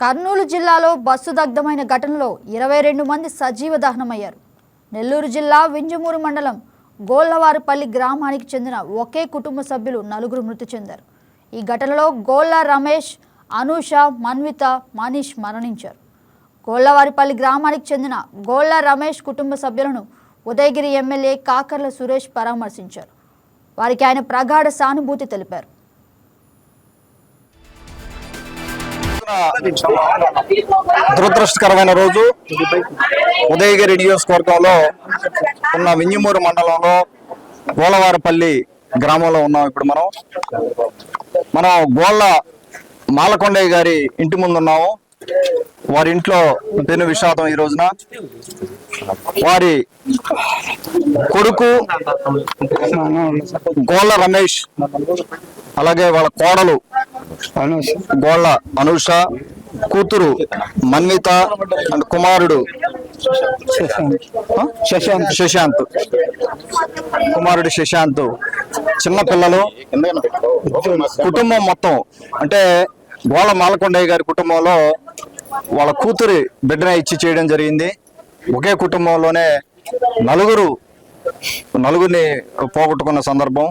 కర్నూలు జిల్లాలో బస్సు దగ్ధమైన ఘటనలో ఇరవై రెండు మంది సజీవ దహనమయ్యారు. నెల్లూరు జిల్లా వింజమూరు మండలం గోళ్ళవారిపల్లి గ్రామానికి చెందిన ఒకే కుటుంబ సభ్యులు నలుగురు మృతి చెందారు. ఈ ఘటనలో గోళ్ళ రమేష్ అనూష మన్విత మనీష్ మరణించారు. గోళ్ళవారిపల్లి గ్రామానికి చెందిన గోళ్ళ రమేష్ కుటుంబ సభ్యులను ఉదయగిరి ఎమ్మెల్యే కాకర్ల సురేష్ పరామర్శించారు. వారికి ఆయన ప్రగాఢ సానుభూతి తెలిపారు. దురదృష్టకరమైన రోజు. ఉదయగిరి నియోజకవర్గంలో ఉన్న వింజమూరు మండలంలో గోలవారపల్లి గ్రామంలో ఉన్నాం ఇప్పుడు మనం. మనం గోళ్ళ మాలకొండయ్య గారి ఇంటి ముందు ఉన్నాము. వారి ఇంట్లో పెను విషాదం ఈ రోజున. వారి కొడుకు గోళ్ళ రమేష్ అలాగే వాళ్ళ కోడలు గోళ్ళ అనూష కూతురు మన్విత అండ్ కుమారుడు శశాంత్. శశాంత్. కుమారుడు శశాంత్. చిన్న పిల్లలు. కుటుంబం మొత్తం. అంటే గోళ మాలకొండయ్య గారి కుటుంబంలో వాళ్ళ కూతురి బిడ్డన ఇచ్చి చేయడం జరిగింది. ఒకే కుటుంబంలోనే నలుగురు నలుగురిని పోగొట్టుకున్న సందర్భం.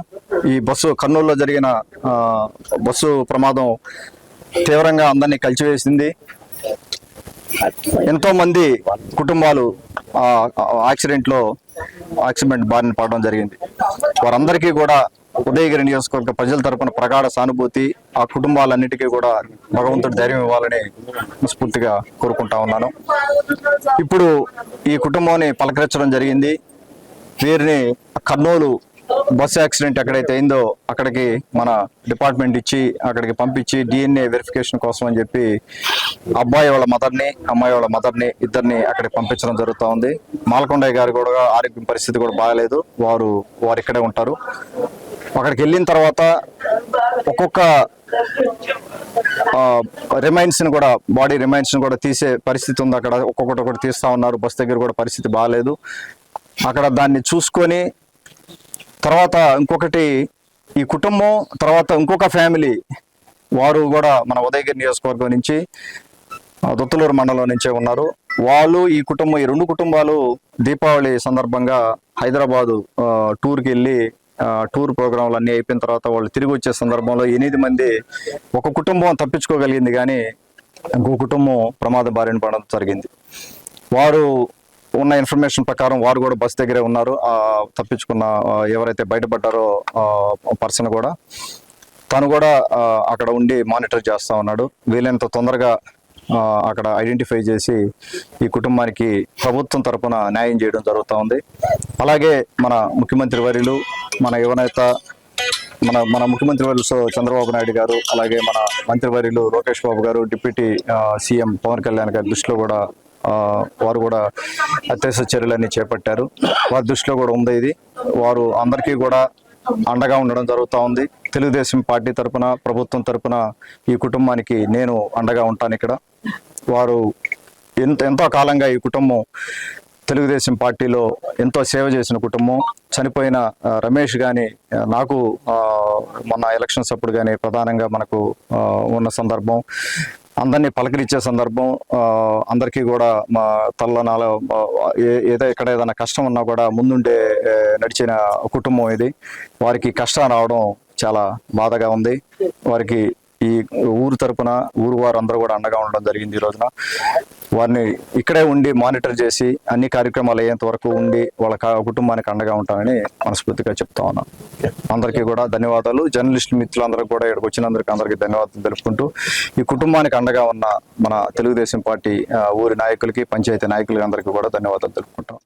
ఈ బస్సు కర్నూలులో జరిగిన బస్సు ప్రమాదం తీవ్రంగా అందరినీ కలిచివేసింది. ఎంతో మంది కుటుంబాలు ఆ యాక్సిడెంట్ బారిన పడడం జరిగింది. వారందరికీ కూడా ఉదయగిరి నియోజకవర్గ ప్రజల తరపున ప్రగాఢ సానుభూతి ఆ కుటుంబాలన్నిటికీ కూడా భగవంతుడు ధైర్యం ఇవ్వాలని స్ఫూర్తిగా కోరుకుంటా ఉన్నాను. ఇప్పుడు ఈ కుటుంబాన్ని పలకరించడం జరిగింది. వీరిని కర్నూలు బస్ యాక్సిడెంట్ ఎక్కడైతే అయిందో అక్కడికి మన డిపార్ట్మెంట్ ఇచ్చి అక్కడికి పంపించి డిఎన్ఏ వెరిఫికేషన్ కోసం అని చెప్పి అబ్బాయి వాళ్ళ మదర్ని అమ్మాయి వాళ్ళ మదర్ని ఇద్దరిని అక్కడికి పంపించడం జరుగుతూ ఉంది. మాలకొండయ్య గారు కూడా ఆరోగ్యం పరిస్థితి కూడా బాగాలేదు. వారు వారు ఇక్కడే ఉంటారు. అక్కడికి వెళ్ళిన తర్వాత ఒక్కొక్క రిమైన్స్ని కూడా బాడీ రిమైన్స్ని కూడా తీసే పరిస్థితి ఉంది అక్కడ. ఒక్కొక్కటి ఒకటి తీస్తా ఉన్నారు. బస్ దగ్గర కూడా పరిస్థితి బాగాలేదు. అక్కడ దాన్ని చూసుకొని తర్వాత ఇంకొకటి ఈ కుటుంబం తర్వాత ఇంకొక ఫ్యామిలీ. వారు కూడా మన ఉదయగిరి నియోజకవర్గం నుంచి దొత్తులూరు మండలం నుంచే ఉన్నారు. వాళ్ళు ఈ కుటుంబం ఈ రెండు కుటుంబాలు దీపావళి సందర్భంగా హైదరాబాదు టూర్కి వెళ్ళి టూర్ ప్రోగ్రాంలు అన్నీ అయిపోయిన తర్వాత వాళ్ళు తిరిగి వచ్చే సందర్భంలో ఎనిమిది మంది ఒక కుటుంబం తప్పించుకోగలిగింది కానీ ఇంకో కుటుంబం ప్రమాద బారిన పడడం జరిగింది. వారు ఉన్న ఇన్ఫర్మేషన్ ప్రకారం వారు కూడా బస్ దగ్గరే ఉన్నారు. తప్పించుకున్న ఎవరైతే బయటపడ్డారో పర్సన్ కూడా తను కూడా అక్కడ ఉండి మానిటర్ చేస్తూ ఉన్నాడు. వీలైనంత తొందరగా అక్కడ ఐడెంటిఫై చేసి ఈ కుటుంబానికి ప్రభుత్వం తరపున న్యాయం చేయడం జరుగుతూ ఉంది. అలాగే మన ముఖ్యమంత్రి వర్యులు మన యువనేత మన మన ముఖ్యమంత్రి వర్యులు సో చంద్రబాబు నాయుడు గారు అలాగే మన మంత్రివర్యులు లోకేష్ బాబు గారు డిప్యూటీ సీఎం పవన్ కళ్యాణ్ గారి దృష్టిలో కూడా వారు కూడా అత్యవసర చర్యలన్నీ చేపట్టారు. వారి దృష్టిలో కూడా ఉంది ఇది. వారు అందరికీ కూడా అండగా ఉండడం జరుగుతూ ఉంది. తెలుగుదేశం పార్టీ తరపున ప్రభుత్వం తరపున ఈ కుటుంబానికి నేను అండగా ఉంటాను ఇక్కడ. వారు ఎంత ఎంతో కాలంగా ఈ కుటుంబం తెలుగుదేశం పార్టీలో ఎంతో సేవ చేసిన కుటుంబం. చనిపోయిన రమేష్ కానీ నాకు మొన్న ఎలక్షన్స్ అప్పుడు కానీ ప్రధానంగా మనకు ఉన్న సందర్భం. అందరినీ పలకరించే సందర్భం అందరికీ కూడా మా తల్లనాల ఏ- ఏదో ఎక్కడ ఏదైనా కష్టం ఉన్నా కూడా ముందుండే నడిచిన కుటుంబం ఇది. వారికి కష్టం రావడం చాలా బాధగా ఉంది. వారికి ఈ ఊరు తరపున ఊరు వారు అందరూ కూడా అండగా ఉండడం జరిగింది ఈ రోజున. వారిని ఇక్కడే ఉండి మానిటర్ చేసి అన్ని కార్యక్రమాలు అయ్యేంత వరకు ఉండి వాళ్ళ కా- కుటుంబానికి అండగా ఉంటానని మనస్ఫూర్తిగా చెప్తా ఉన్నాను అందరికీ కూడా ధన్యవాదాలు. జర్నలిస్ట్ మిత్రులందరికీ కూడా ఇక్కడికి వచ్చినందరికీ అందరికీ ధన్యవాదాలు తెలుపుకుంటూ ఈ కుటుంబానికి అండగా ఉన్న మన తెలుగుదేశం పార్టీ ఊరి నాయకులకి పంచాయతీ నాయకులకి అందరికీ కూడా ధన్యవాదాలు తెలుపుకుంటాం